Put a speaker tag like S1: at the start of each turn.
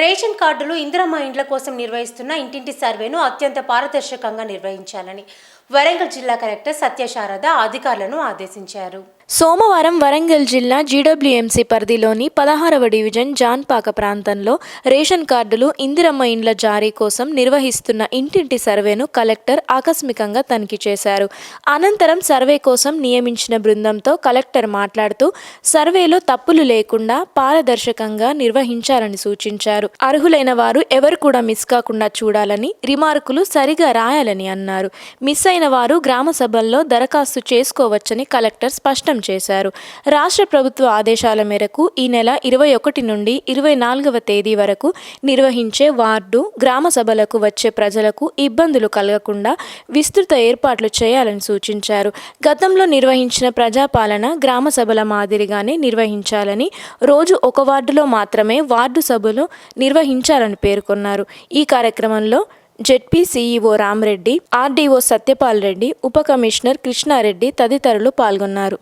S1: Ration కార్డులు ఇందిరమ్మ ఇండ్ల కోసం నిర్వహిస్తున్న ఇంటింటి సర్వేను అత్యంత పారదర్శకంగా నిర్వహించాలని వరంగల్ జిల్లా కలెక్టర్ సత్యశారద అధికారులను ఆదేశించారు.
S2: సోమవారం వరంగల్ జిల్లా జీడబ్ల్యూఎంసీ పరిధిలోని పదహారవ డివిజన్ జాన్పాక ప్రాంతంలో రేషన్ కార్డులు ఇందిరమ్మ ఇండ్ల జారీ కోసం నిర్వహిస్తున్న ఇంటింటి సర్వేను కలెక్టర్ ఆకస్మికంగా తనిఖీ చేశారు. అనంతరం సర్వే కోసం నియమించిన బృందంతో కలెక్టర్ మాట్లాడుతూ సర్వేలో తప్పులు లేకుండా పారదర్శకంగా నిర్వహించాలని సూచించారు. అర్హులైన వారు ఎవరు కూడా మిస్ కాకుండా చూడాలని రిమార్కులు సరిగా రాయాలని అన్నారు. మిస్ అయిన వారు గ్రామ సభల్లో దరఖాస్తు చేసుకోవచ్చని కలెక్టర్ స్పష్టం చేశారు. రాష్ట్ర ప్రభుత్వ ఆదేశాల మేరకు ఈ నెల ఇరవై ఒకటి నుండి ఇరవై నాలుగవ తేదీ వరకు నిర్వహించే వార్డు గ్రామ సభలకు వచ్చే ప్రజలకు ఇబ్బందులు కలగకుండా విస్తృత ఏర్పాట్లు చేయాలని సూచించారు. గతంలో నిర్వహించిన ప్రజాపాలన గ్రామ సభల మాదిరిగానే నిర్వహించాలని రోజు ఒక వార్డులో మాత్రమే వార్డు సభలు నిర్వహించాలని పేర్కొన్నారు. ఈ కార్యక్రమంలో ZP CEO Ramareddy RDO Satyapal Reddy ఉప కమిషనర్ కృష్ణారెడ్డి తదితరులు పాల్గొన్నారు.